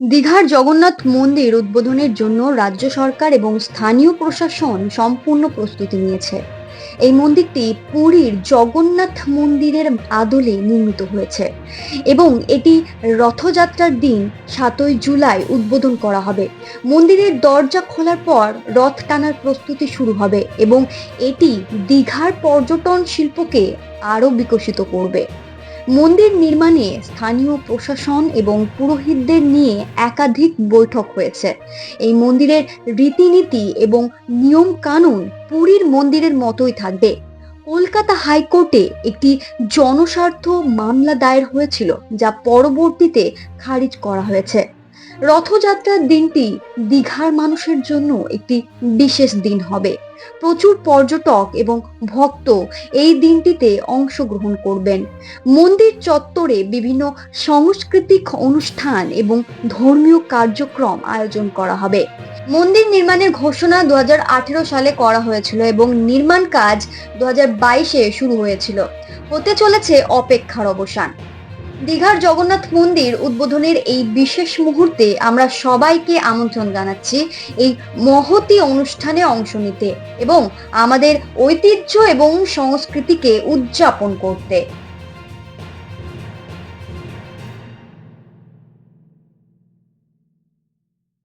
দীঘার জগন্নাথ মন্দির উদ্বোধনের জন্য রাজ্য সরকার এবং স্থানীয় প্রশাসন সম্পূর্ণ প্রস্তুতি নিয়েছে। এই মন্দিরটি পুরীর জগন্নাথ মন্দিরের আদলে নির্মিত হয়েছে এবং এটি রথযাত্রার দিন সাতই জুলাই উদ্বোধন করা হবে। মন্দিরের দরজা খোলার পর রথ টানার প্রস্তুতি শুরু হবে এবং এটি দীঘার পর্যটন শিল্পকে আরও বিকশিত করবে। মন্দির নির্মাণে স্থানীয় প্রশাসন এবং পুরোহিতদের নিয়ে একাধিক বৈঠক হয়েছে। এই মন্দিরের রীতিনীতি এবং নিয়ম কানুন পুরীর মন্দিরের মতোই থাকবে। কলকাতা হাইকোর্টে একটি জনস্বার্থ মামলা দায়ের হয়েছিল, যা পরবর্তীতে খারিজ করা হয়েছে। রথযাত্রার দিনটি দীঘার মানুষের জন্য একটি বিশেষ দিন হবে। প্রচুর পর্যটক এবং ভক্ত এই দিনটিতে অংশগ্রহণ করবেন। মন্দির চত্বরে বিভিন্ন সাংস্কৃতিক অনুষ্ঠান এবং ধর্মীয় কার্যক্রম আয়োজন করা হবে। মন্দির নির্মাণের ঘোষণা দু হাজার আঠেরো সালে করা হয়েছিল এবং নির্মাণ কাজ দু বাইশে শুরু হয়েছিল। হতে চলেছে অপেক্ষার অবসান। দীঘার জগন্নাথ মন্দির উদ্বোধনের এই বিশেষ মুহূর্তে আমরা সবাইকে আমন্ত্রণ জানাচ্ছি এই মহতি অনুষ্ঠানে অংশ নিতে এবং আমাদের ঐতিহ্য এবং সংস্কৃতিকে উদযাপন করতে।